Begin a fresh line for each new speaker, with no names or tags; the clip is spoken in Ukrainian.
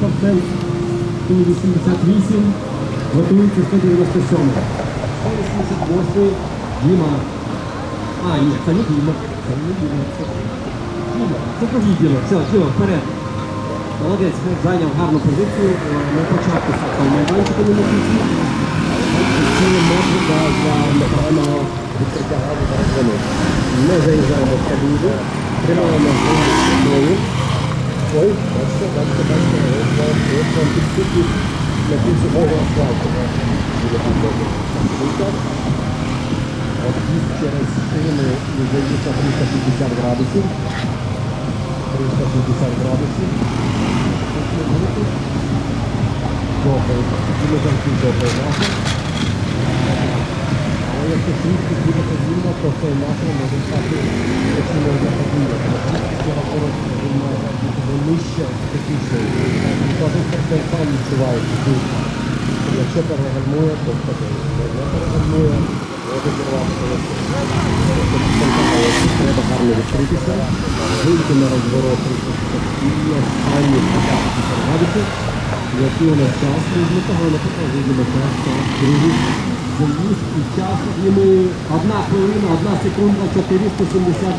спортсмен 188, готується 197. 188 Діма. А, ні, це не Діма. Це не Діма. Діма. Це другий Діма. Все, Діма, вперед. Молодець, зайняв гарну позицію е, на початку майданчика на кінці. Ці метри для непоганого відкриття газу та розвину. Ми заїжджаємо в кабіну, тримаємо головою. Ой, бачите, бачите, бачите, ось вам, ось вам підсвітить на кінці того асфальту. Біля підлоги. От їх через шини і заїхав 350 градусів. 350 градусів. Добре, ми завжди добре нахил. Але якщо трішки буде подвійно, то цей нахил може стати якщо можна подвійно. Такіше. Кожен спортсмен сам відчуває цю Якщо перегальмує, то. Якщо не перегальмує, може зірвати. Треба гарно відкритися, вийти на розворот і останні 50 градусів. Який у нас час, ми погано показуємо час, час, другий. Заїзд і час йому одна хвилина, одна секунда, 470